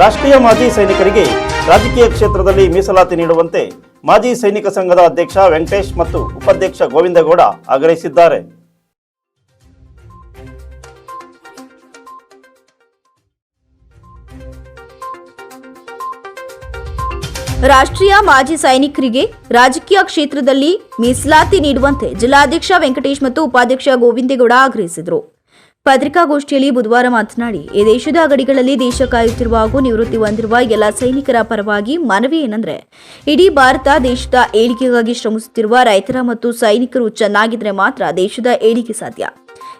ರಾಷ್ಟ್ರೀಯ ಮಾಜಿ ಸೈನಿಕರಿಗೆ ರಾಜಕೀಯ ಕ್ಷೇತ್ರದಲ್ಲಿ ಮೀಸಲಾತಿ ನೀಡುವಂತೆ ಮಾಜಿ ಸೈನಿಕ ಸಂಘದ ಅಧ್ಯಕ್ಷ ವೆಂಕಟೇಶ್ ಮತ್ತು ಉಪಾಧ್ಯಕ್ಷ ಗೋವಿಂದಗೌಡ ಆಗ್ರಹಿಸಿದ್ದಾರೆ. ರಾಷ್ಟ್ರೀಯ ಮಾಜಿ ಸೈನಿಕರಿಗೆ ರಾಜಕೀಯ ಕ್ಷೇತ್ರದಲ್ಲಿ ಮೀಸಲಾತಿ ನೀಡುವಂತೆ ಜಿಲ್ಲಾಧ್ಯಕ್ಷ ವೆಂಕಟೇಶ್ ಮತ್ತು ಉಪಾಧ್ಯಕ್ಷ ಗೋವಿಂದೇಗೌಡ ಆಗ್ರಹಿಸಿದರು. ಪತ್ರಿಕಾಗೋಷ್ಠಿಯಲ್ಲಿ ಬುಧವಾರ ಮಾತನಾಡಿ, ಈ ದೇಶದ ಗಡಿಗಳಲ್ಲಿ ದೇಶ ಕಾಯುತ್ತಿರುವ ಹಾಗೂ ನಿವೃತ್ತಿ ಹೊಂದಿರುವ ಎಲ್ಲ ಸೈನಿಕರ ಪರವಾಗಿ ಮನವಿ ಏನಂದ್ರೆ, ಇಡೀ ಭಾರತ ದೇಶದ ಏಳಿಗೆಗಾಗಿ ಶ್ರಮಿಸುತ್ತಿರುವ ರೈತರ ಮತ್ತು ಸೈನಿಕರು ಚೆನ್ನಾಗಿದ್ರೆ ಮಾತ್ರ ದೇಶದ ಏಳಿಗೆ ಸಾಧ್ಯ.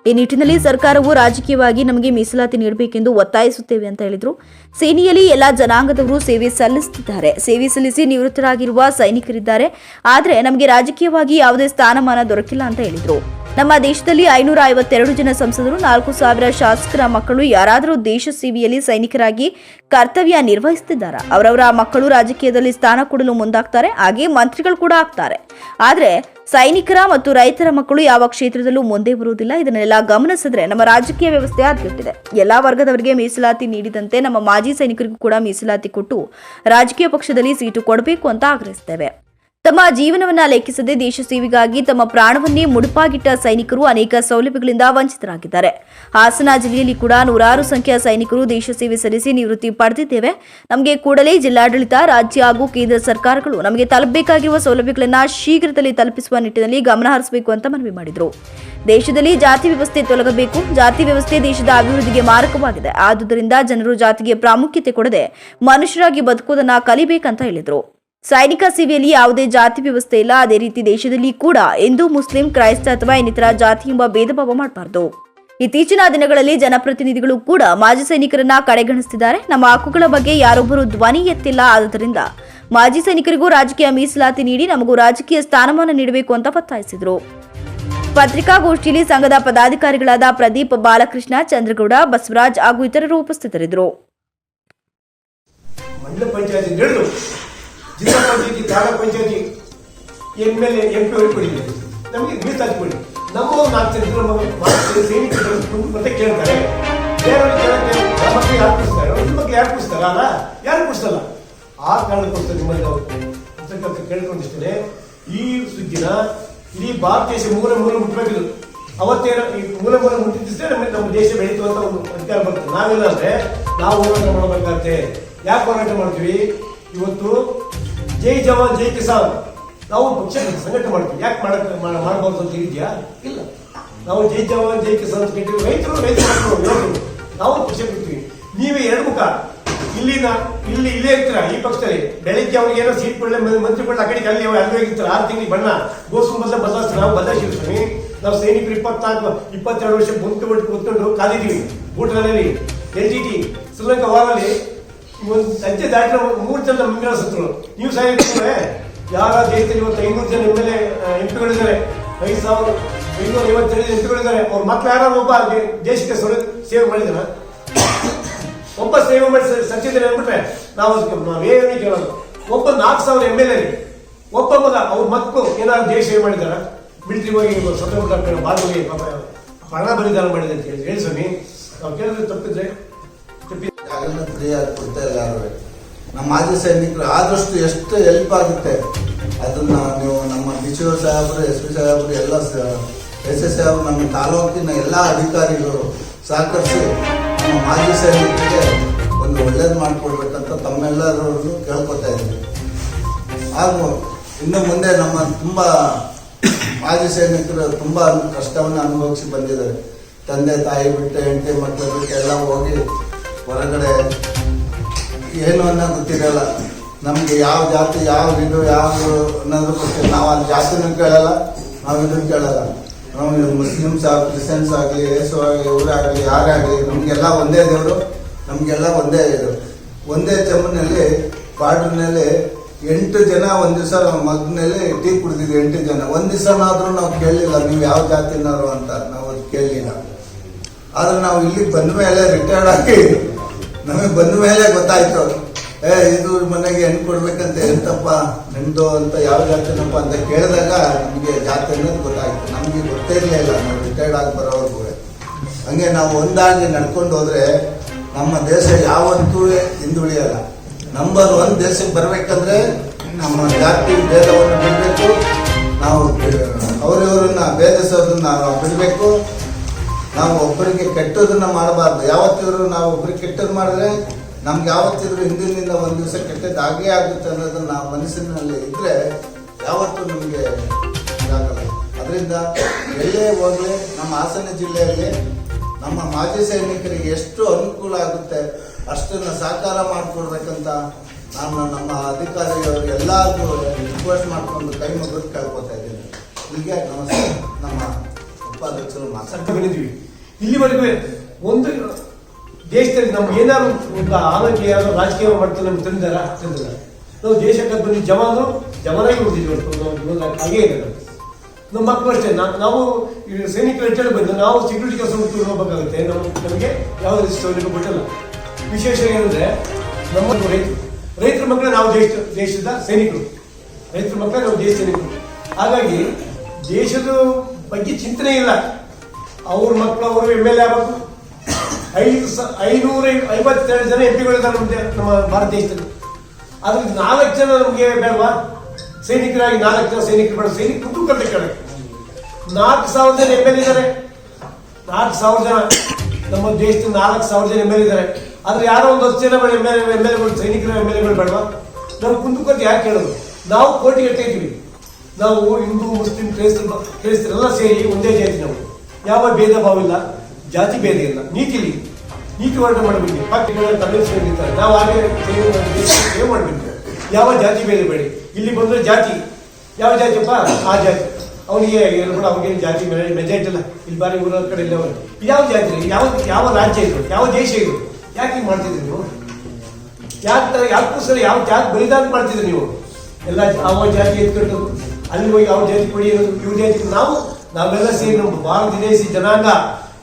ಈ ನಿಟ್ಟಿನಲ್ಲಿ ಸರ್ಕಾರವು ರಾಜಕೀಯವಾಗಿ ನಮಗೆ ಮೀಸಲಾತಿ ನೀಡಬೇಕೆಂದು ಒತ್ತಾಯಿಸುತ್ತೇವೆ ಅಂತ ಹೇಳಿದರು. ಸೇನೆಯಲ್ಲಿ ಎಲ್ಲ ಜನಾಂಗದವರು ಸೇವೆ ಸಲ್ಲಿಸುತ್ತಿದ್ದಾರೆ. ಸೇವೆ ಸಲ್ಲಿಸಿ ನಿವೃತ್ತರಾಗಿರುವ ಸೈನಿಕರಿದ್ದಾರೆ. ಆದರೆ ನಮಗೆ ರಾಜಕೀಯವಾಗಿ ಯಾವುದೇ ಸ್ಥಾನಮಾನ ದೊರಕಿಲ್ಲ ಅಂತ ಹೇಳಿದ್ರು. ನಮ್ಮ ದೇಶದಲ್ಲಿ ಐನೂರ ಐವತ್ತೆರಡು ಜನ ಸಂಸದರು, ನಾಲ್ಕು ಸಾವಿರ ಶಾಸಕರ ಮಕ್ಕಳು, ಯಾರಾದರೂ ದೇಶ ಸೇವೆಯಲ್ಲಿ ಸೈನಿಕರಾಗಿ ಕರ್ತವ್ಯ ನಿರ್ವಹಿಸುತ್ತಿದ್ದಾರೆ? ಅವರವರ ಮಕ್ಕಳು ರಾಜಕೀಯದಲ್ಲಿ ಸ್ಥಾನ ಕೊಡಲು ಮುಂದಾಗ್ತಾರೆ ಹಾಗೆ ಮಂತ್ರಿಗಳು ಕೂಡ ಆಗ್ತಾರೆ. ಆದರೆ ಸೈನಿಕರ ಮತ್ತು ರೈತರ ಮಕ್ಕಳು ಯಾವ ಕ್ಷೇತ್ರದಲ್ಲೂ ಮುಂದೆ ಬರುವುದಿಲ್ಲ. ಇದನ್ನೆಲ್ಲ ಗಮನಿಸಿದ್ರೆ ನಮ್ಮ ರಾಜಕೀಯ ವ್ಯವಸ್ಥೆ ಹದಗೆಟ್ಟಿದೆ ಎಲ್ಲಾ ವರ್ಗದವರಿಗೆ ಮೀಸಲಾತಿ ನೀಡಿದಂತೆ ನಮ್ಮ ಮಾಜಿ ಸೈನಿಕರಿಗೂ ಕೂಡ ಮೀಸಲಾತಿ ಕೊಟ್ಟು ರಾಜಕೀಯ ಪಕ್ಷದಲ್ಲಿ ಸೀಟು ಕೊಡಬೇಕು ಅಂತ ಆಗ್ರಹಿಸ್ತೇವೆ ತಮ್ಮ ಜೀವನವನ್ನ ಲೆಕ್ಕಿಸದೆ ದೇಶ ಸೇವೆಗಾಗಿ ತಮ್ಮ ಪ್ರಾಣವನ್ನೇ ಮುಡುಪಾಗಿಟ್ಟ ಸೈನಿಕರು ಅನೇಕ ಸೌಲಭ್ಯಗಳಿಂದ ವಂಚಿತರಾಗಿದ್ದಾರೆ. ಹಾಸನ ಜಿಲ್ಲೆಯಲ್ಲಿ ಕೂಡ ನೂರಾರು ಸಂಖ್ಯೆಯ ಸೈನಿಕರು ದೇಶ ಸೇವೆ ಸಲ್ಲಿಸಿ ನಿವೃತ್ತಿ ಪಡೆದಿದ್ದೇವೆ. ನಮಗೆ ಕೂಡಲೇ ಜಿಲ್ಲಾಡಳಿತ, ರಾಜ್ಯ ಹಾಗೂ ಕೇಂದ್ರ ಸರ್ಕಾರಗಳು ನಮಗೆ ತಲುಪಬೇಕಾಗಿರುವ ಸೌಲಭ್ಯಗಳನ್ನು ಶೀಘ್ರದಲ್ಲಿ ತಲುಪಿಸುವ ನಿಟ್ಟಿನಲ್ಲಿ ಗಮನ ಹರಿಸಬೇಕು ಅಂತ ಮನವಿ ಮಾಡಿದರು. ದೇಶದಲ್ಲಿ ಜಾತಿ ವ್ಯವಸ್ಥೆ ತೊಲಗಬೇಕು. ಜಾತಿ ವ್ಯವಸ್ಥೆ ದೇಶದ ಅಭಿವೃದ್ಧಿಗೆ ಮಾರಕವಾಗಿದೆ. ಆದುದರಿಂದ ಜನರು ಜಾತಿಗೆ ಪ್ರಾಮುಖ್ಯತೆ ಕೊಡದೆ ಮನುಷ್ಯರಾಗಿ ಬದುಕುವುದನ್ನು ಕಲಿಬೇಕಂತ ಹೇಳಿದರು. ಸೈನಿಕ ಸೇವೆಯಲ್ಲಿ ಯಾವುದೇ ಜಾತಿ ವ್ಯವಸ್ಥೆ ಇಲ್ಲ. ಅದೇ ರೀತಿ ದೇಶದಲ್ಲಿ ಕೂಡ ಹಿಂದೂ, ಮುಸ್ಲಿಂ, ಕ್ರೈಸ್ತ ಅಥವಾ ಇನ್ನಿತರ ಜಾತಿ ಎಂಬ ಭೇದ ಭಾವ ಮಾಡಬಾರದು. ಇತ್ತೀಚಿನ ದಿನಗಳಲ್ಲಿ ಜನಪ್ರತಿನಿಧಿಗಳು ಕೂಡ ಮಾಜಿ ಸೈನಿಕರನ್ನ ಕಡೆಗಣಿಸುತ್ತಿದ್ದಾರೆ ನಮ್ಮ ಹಕ್ಕುಗಳ ಬಗ್ಗೆ ಯಾರೊಬ್ಬರು ಧ್ವನಿ ಎತ್ತಿಲ್ಲ. ಆದ್ದರಿಂದ ಮಾಜಿ ಸೈನಿಕರಿಗೂ ರಾಜಕೀಯ ಮೀಸಲಾತಿ ನೀಡಿ ನಮಗೂ ರಾಜಕೀಯ ಸ್ಥಾನಮಾನ ನೀಡಬೇಕು ಅಂತ ಒತ್ತಾಯಿಸಿದರು. ಪತ್ರಿಕಾಗೋಷ್ಠಿಯಲ್ಲಿ ಸಂಘದ ಪದಾಧಿಕಾರಿಗಳಾದ ಪ್ರದೀಪ್ ಬಾಲಕೃಷ್ಣ, ಚಂದ್ರಗೌಡ, ಬಸವರಾಜ್ ಹಾಗೂ ಇತರರು ಉಪಸ್ಥಿತರಿದ್ದರು. ಜಿಲ್ಲಾ ಪಂಚಾಯತಿ ಗ್ರಾಮ ಪಂಚಾಯತಿ M L A M P ಕೊಡಿ. ನಮಗೆ ಮೀಸಲಾತಿ ಕೊಡಿ ನಮ್ಮ ನಾಲ್ಕು ಜನ ನಮ್ಮ ಭಾರತೀಯ ಸೈನಿಕರು ಮತ್ತೆ ಕೇಳ್ತಾರೆ. ಬೇರೆಯವ್ರು ಕೇಳಕ್ಕೆ ಯಾರು ಕೊಡಿಸ್ತಾರೆ ನಿಮ್ಮ ಮಕ್ಕಳು ಯಾರು ಕೊಡಿಸ್ತಾರ ಅಲ್ಲ? ಯಾರು ಕೊಡಿಸಲ್ಲ ಆ ಕಾರಣಕ್ಕೋಸ್ಕರ ನಿಮ್ಮಲ್ಲಿ ನಾವು ಕೇಳ್ಕೊಂಡಿಷ್ಟೇ ಈ ಸುದ್ದಿನ ಇಡೀ ಭಾರತ ದೇಶ ಮೂಲ ಮೂಲ ಮುಟ್ಟಬೇಕಿದ್ರು ಅವತ್ತೇನು ಈ ಮೂಲ ಮೂಲ ಮುಟ್ಟಿದ್ದೆ ನಮಗೆ ನಮ್ಮ ದೇಶ ಬೆಳೀತು ಅಂತ ಒಂದು ಅಧಿಕಾರ ಬರ್ತದೆ ನಾವೆಲ್ಲ ಅಂದ್ರೆ ನಾವು ಹೋರಾಟ ಮಾಡಬೇಕಾಗತ್ತೆ ಯಾಕೆ ಹೋರಾಟ ಮಾಡ್ತೀವಿ? ಇವತ್ತು ಜೈ ಜವಾನ್, ಜೈ ಕಿಸಾನ್. ನಾವು ಪಕ್ಷ ಸಂಘಟನೆ ಮಾಡ್ತೀವಿ. ಯಾಕೆ ಮಾಡಕ್ ಮಾಡ- ಮಾಡಬಾರ್ದು ಅಂತ ಇದೆಯಾ ಇಲ್ಲ. ನಾವು ಜೈ ಜವಾನ್, ಜೈ ಕಿಸಾನ್ ಅಂತ ಕೇಳ್ತೀವಿ. ರೈತರು ರೈತರು ನಾವು ಪಕ್ಷ ಬಿಡ್ತೀವಿ. ನೀವೇ ಎರಡು ಮುಖ. ಇಲ್ಲಿನ ಇಲ್ಲಿ ಇಲ್ಲೇ ಇರ್ತೀರ? ಈ ಪಕ್ಷದಲ್ಲಿ. ಬೆಳಿಗ್ಗೆ ಅವ್ರಿಗೆ ಏನೋ ಸೀಟ್ ಕೊಡಲೇ ಮಂತ್ರಿ ಆ ಕಡೆಗೆ ಅಲ್ಲಿ ಅಲ್ಲಿ ಹೋಗಿರ್ತಾರೆ. ಆರು ತಿಂಗಳಿಗೆ ಬಣ್ಣ. ಗೋಸು ಬದಲ ಬದಲಾಯಿಸ್ತಾರೆ ನಾವು ಬದಲಾಯಿಸಿರ್ತೀವಿ. ನಾವು ಸೈನಿಕರು ಇಪ್ಪತ್ತಾರು, ಇಪ್ಪತ್ತೆರಡು ವರ್ಷ ಮುಂದೆ ಬಿಟ್ಟು ಕೂತ್ಕೊಂಡು ಕಾದಿದ್ದೀವಿ ಬೂಟ್ರಲ್ಲಿ ಎಲ್ ಜಿ ಟಿ, ಶ್ರೀಲಂಕಾ ವಾರಲ್ಲಿ ಸಂಜೆ ದಾಟಿನ ಮೂರು ಜನ ಮುಂದಿನ ಸತ್ರು ನೀವು ಸೈನಿಕರೇ ಯಾರ ದೇಶದಲ್ಲಿ ಇವತ್ತು ಐನೂರು ಜನ ಎಂ ಎಲ್ ಎ ಎಂಪಿಗಳಿದ್ದಾರೆ ಐದು ಸಾವಿರ ಐನೂರ ಐವತ್ತೆರಡು ಎಂಪಿಗಳಿದ್ದಾರೆ ಅವ್ರ ಮಕ್ಕಳು ಯಾರು ಒಬ್ಬ ಅಲ್ಲಿ ದೇಶಕ್ಕೆ ಸೊರ, ಸೇವೆ ಮಾಡಿದಾರ ಒಬ್ಬ ಸೇವೆ ಮಾಡಿ ಸಚಿದ್ರೆ ಅಂದ್ಬಿಟ್ರೆ ನಾವು ನಾವೇನೇ ಕೇಳೋದು? ಒಬ್ಬ ನಾಲ್ಕು ಸಾವಿರ ಎಂ ಎಲ್ ಎ ಒಬ್ಬ ಮಗ ಅವ್ರ ಮಕ್ಕಳು ಏನಾದ್ರು ದೇಶ ಸೇವೆ ಮಾಡಿದಾರ ಮಿಲಿಟರಿ ಹೋಗಿ ಸ್ವತಂತ್ರ ಭಾಗವಾಗಿ ಹಣ ಬಲಿದಾನ ಮಾಡಿದೆ ಅಂತ ಹೇಳಿ. ಹೇಳಿ ಸ್ವಾಮಿ, ನಾವು ಕೇಳಿದ್ರೆ ತಪ್ಪಿದ್ರೆ ಜಾಗರಣ ಫ್ರೀಯಾಗಿ ಕೊಡ್ತಾ ಇಲ್ಲ ನಮ್ಮ ಮಾಜಿ ಸೈನಿಕರು ಆದಷ್ಟು ಎಷ್ಟು ಹೆಲ್ಪ್ ಆಗುತ್ತೆ, ಅದನ್ನ ನೀವು ನಮ್ಮ ಡಿ ಸಿ ಸಾಹೇಬರು ಎಸ್ ಪಿ ಸಾಹೇಬರು, ಎಲ್ಲ ಎಸ್ ಎಸ್ ಸಾಹೇಬರು, ನಮ್ಮ ತಾಲೂಕಿನ ಎಲ್ಲ ಅಧಿಕಾರಿಗಳು ಸಹಕರಿಸಿ ನಮ್ಮ ಮಾಜಿ ಸೈನಿಕರಿಗೆ ಒಂದು ಒಳ್ಳೇದು ಮಾಡಿಕೊಡ್ಬೇಕಂತ ತಮ್ಮೆಲ್ಲರೂ ಕೇಳ್ಕೊತಾ ಇದ್ದೀವಿ ಹಾಗೂ ಇನ್ನು ಮುಂದೆ ನಮ್ಮ ತುಂಬ ಮಾಜಿ ಸೈನಿಕರು ತುಂಬ ಕಷ್ಟವನ್ನು ಅನುಭವಿಸಿ ಬಂದಿದ್ದಾರೆ. ತಂದೆ, ತಾಯಿ ಬಿಟ್ಟು, ಹೆಂಡತಿ ಮಕ್ಕಳು ಬಿಟ್ಟು ಎಲ್ಲ ಹೋಗಿ ಹೊರಗಡೆ ಏನು ಅನ್ನೋ ಗೊತ್ತಿರಲ್ಲ. ನಮಗೆ ಯಾವ ಜಾತಿ, ಯಾವ ಇದು ಯಾವ ಅನ್ನೋದು ಗೊತ್ತಿಲ್ಲ. ನಾವು ಅಲ್ಲಿ ಜಾತಿನೂ ಕೇಳಲ್ಲ, ನಾವು ಇದನ್ನು ಕೇಳಲ್ಲ. ನಾವು ಮುಸ್ಲಿಮ್ಸ್ ಆಗಲಿ, ಕ್ರಿಶ್ಚಿಯನ್ಸ್ ಆಗಲಿ, ಯೇಸು ಆಗಲಿ ಇವರಾಗಲಿ ಯಾರಾಗಲಿ ನಮಗೆಲ್ಲ ಒಂದೇ ದೇವರು, ನಮಗೆಲ್ಲ ಒಂದೇ ಇದು. ಒಂದೇ ಚಮ್ಮನಲ್ಲಿ ಬಾರ್ಡ್ರ್ನಲ್ಲಿ ಎಂಟು ಜನ, ಒಂದು ದಿವಸ ಮಗ್ನಲ್ಲಿ ಟೀ ಕುಡಿದಿದ್ವಿ ಎಂಟು ಜನ. ಒಂದು ದಿವಸನಾದರೂ ನಾವು ಕೇಳಲಿಲ್ಲ ನೀವು ಯಾವ ಜಾತಿನವರು ಅಂತ. ನಾವು ಕೇಳಲಿಲ್ಲ ಆದರೆ ನಾವು ಇಲ್ಲಿಗೆ ಬಂದ ಮೇಲೆ ರಿಟೈರ್ಡ್ ಆಗಿ ನಮಗೆ ಬಂದ ಮೇಲೆ ಗೊತ್ತಾಯ್ತು. ಏ, ಇದು ಮನೆಗೆ ಹೆಣ್ಣು ಕೊಡ್ಬೇಕಂತ ಎಂತಪ್ಪ ನಿಮ್ದು ಅಂತ ಯಾವ ಜಾತಿನಪ್ಪ ಅಂತ ಕೇಳಿದಾಗ ನಮಗೆ ಜಾತಿ ಅನ್ನೋದು ಗೊತ್ತಾಯ್ತು. ನಮಗೆ ಗೊತ್ತೇ ಇರಲಿಲ್ಲ ನಾವು ರಿಟೈರ್ಡ್ ಆಗಿ ಬರೋವರೆಗೂ ಹಂಗೆ ನಾವು ಒಂದಾಗಿ ನಡ್ಕೊಂಡು ಹೋದ್ರೆ ನಮ್ಮ ದೇಶ ಯಾವತ್ತೂ ಹಿಂದುಳಿಯಲ್ಲ. ನಂಬರ್ ಒನ್ ದೇಶಕ್ಕೆ ಬರಬೇಕಂದ್ರೆ ನಮ್ಮ ಜಾತಿ ಭೇದವನ್ನು ಬಿಡಬೇಕು. ನಾವು, ಅವರಿವರನ್ನ, ಭೇದಿಸೋದನ್ನ ನಾವು ಬಿಡಬೇಕು. ಒಬ್ಬರಿಗೆ ಕೆಟ್ಟದನ್ನ ಮಾಡಬಾರ್ದು. ಯಾವತ್ತಿದ್ರು ನಾವು ಒಬ್ಬರಿಗೆ ಕೆಟ್ಟದ್ದು ಮಾಡಿದ್ರೆ ನಮ್ಗೆ ಯಾವತ್ತಿದ್ರು ಹಿಂದಿನಿಂದ ಒಂದು ದಿವಸ ಕೆಟ್ಟದ್ದು ಆಗೇ ಆಗುತ್ತೆ ಅನ್ನೋದನ್ನ ನಾವು ಮನಸ್ಸಿನಲ್ಲಿ ಇದ್ರೆ ಯಾವತ್ತೂ ನಮಗೆ ಇದಾಗಲ್ಲ. ಅದರಿಂದ ಎಲ್ಲೇ ಹೋಗ್ಲಿ ನಮ್ಮ ಹಾಸನ ಜಿಲ್ಲೆಯಲ್ಲಿ ನಮ್ಮ ಮಾಜಿ ಸೈನಿಕರಿಗೆ ಎಷ್ಟು ಅನುಕೂಲ ಆಗುತ್ತೆ, ಅಷ್ಟನ್ನು ಸಾಕಾರ ಮಾಡಿಕೊಡ್ಬೇಕಂತ ನಾನು ನಮ್ಮ ಅಧಿಕಾರಿಗಳಿಗೆ ಎಲ್ಲರಿಗೂ ರಿಕ್ವೆಸ್ಟ್ ಮಾಡಿಕೊಂಡು ಕೈ ಮುಗಿದು ಕೇಳ್ಕೊತಾ ಇದ್ದೀನಿ. ಹೀಗೆ ನಮಸ್ಕಾರ ನಮ್ಮ ಉಪಾಧ್ಯಕ್ಷರು ಮಾತಾಡ್ತಾ ಇಲ್ಲಿವರೆಗೂ ಒಂದು ದೇಶದಲ್ಲಿ ನಮ್ಗೆ ಏನಾದ್ರು ಒಂದು ಆರೋಗ್ಯ ಏನಾದ್ರು ರಾಜಕೀಯ ಮಾಡ್ತಾರೆ ನಮ್ಗೆ ತಂದಿದಾರ ತಂದಿಲ್ಲ ನಾವು ದೇಶಕ್ಕೆ ಬಂದು ಜವಾನು, ಜವಾನಾಗಿ ಉಳಿದಿದ್ವಿ ಹಾಗೆ ನಮ್ಗೆ. ನಮ್ಮ ಮಕ್ಕಳು ಅಷ್ಟೇ. ನಾವು ಸೈನಿಕರು ರಿಟೈರ್ಡ್ ಬಂದು ನಾವು ಸೆಕ್ಯೂರಿಟಿ ಕೆಲಸ ಹುಡುಕಿ ಹೋಗಬೇಕಾಗುತ್ತೆ. ನಮ್ಮ ನಮಗೆ ಯಾವುದೇ ಸೌಲಭ್ಯ ಕೊಟ್ಟಿಲ್ಲ. ವಿಶೇಷ ಏನಂದ್ರೆ, ನಮ್ಮ ರೈತರು. ರೈತರ ಮಕ್ಕಳೇ ನಾವು ದೇಶ, ದೇಶದ ಸೈನಿಕರು. ರೈತರ ಮಕ್ಕಳೇ ನಾವು ದೇಶ ಸೈನಿಕರು. ಹಾಗಾಗಿ ದೇಶದ ಬಗ್ಗೆ ಚಿಂತನೆ ಇಲ್ಲ. ಅವ್ರ ಮಕ್ಕಳು ಅವರು ಎಂ ಎಲ್ ಎ ಆಗಬೇಕು. ಐದು ಸ, ಐನೂರ ಐವತ್ತೆರಡು ಜನ ಎಂ ಪಿಗಳಿದ್ದಾರೆ ನಮ್ಮ ನಮ್ಮ ಭಾರತ ದೇಶದಲ್ಲಿ. ಅದ್ರಲ್ಲಿ ನಾಲ್ಕು ಜನ ನಮಗೆ ಬೇಡವಾ? ಸೈನಿಕರಾಗಿ ನಾಲ್ಕು ಜನ ಸೈನಿಕರು ಬೇಡ. ಸೈನಿಕ ಕುಟುಂಬ ಕೇಳಕ್ಕೆ ನಾಲ್ಕು ಸಾವಿರ ಜನ ಎಂ ಎಲ್ ಇದ್ದಾರೆ ನಾಲ್ಕು ಸಾವಿರ ಜನ ನಮ್ಮ ದೇಶದ ನಾಲ್ಕು ಸಾವಿರ ಜನ ಎಂ ಎಲ್ ಇದ್ದಾರೆ ಆದ್ರೆ ಯಾರೋ ಒಂದು ಹತ್ತು ಜನ ಎಂ ಎಲ್ ಎಂ ಎಲ್ ಎಗಳು ಸೈನಿಕರ ಎಂ ಎಲ್ ಎಗಳು ಬೇಡವಾ? ನಮ್ಮ ಕುಂದುಕೊತ್ತು ಯಾಕೆ ಹೇಳೋದು? ನಾವು ಕೋಟಿ ಇದ್ದೀವಿ. ನಾವು ಹಿಂದೂ, ಮುಸ್ಲಿಂ ಕ್ರೈಸ್ತರು ಕ್ರೈಸ್ತರೆಲ್ಲ ಸೇರಿ ಒಂದೇ ಜಾತಿ ನಾವು. ಯಾವ ಭೇದ ಭಾವ ಇಲ್ಲ ಜಾತಿ ಭೇದ ಇಲ್ಲ. ನೀತಿಲಿ ನೀತಿ ಹೋರಾಟ ಮಾಡಬೇಕು ಪಕ್ಷಗಳ ಸೇರಿದ್ದಾರೆ ನಾವು ಹಾಗೆ ಏನು ಮಾಡಬೇಕು ಯಾವ ಜಾತಿ ಭೇದ ಬೇಡಿ. ಇಲ್ಲಿ ಬಂದ್ರೆ ಜಾತಿ. ಯಾವ ಜಾತಿಯಪ್ಪ? ಆ ಜಾತಿ. ಅವನಿಗೆ ಕೂಡ ಅವ್ನಿಗೆ ಜಾತಿ ಮೆಜಾರಿಟಿ ಇಲ್ಲ. ಇಲ್ಲಿ ಬಾರಿ ಊರ ಕಡೆ ಇಲ್ಲ ಅವರು. ಯಾವ ಜಾತಿ ಯಾವ ಯಾವ ರಾಜ್ಯ ಇದು? ಯಾವ ದೇಶ ಇದು? ಯಾಕೆ ಹಿಂಗೆ ಮಾಡ್ತಿದ್ರು ನೀವು? ಯಾಕೆ ಯಾಕೋಸ್ಕರ ಯಾವ ಜಾತಿ ಬಲಿದಾನ ಮಾಡ್ತಿದ್ರು ನೀವು? ಎಲ್ಲ ಯಾವ ಜಾತಿ ಎತ್ಕೊಂಡು ಅಲ್ಲಿ ಹೋಗಿ ಯಾವ ಜಾತಿ ಕೊಡಿ ಇವ್ರ ಜಾತಿ ನಾವು ನಾವೆಲ್ಲ ಸೇರಿ ನಮ್ಮ ಭಾರತ ದೇಶ ಜನಾಂಗ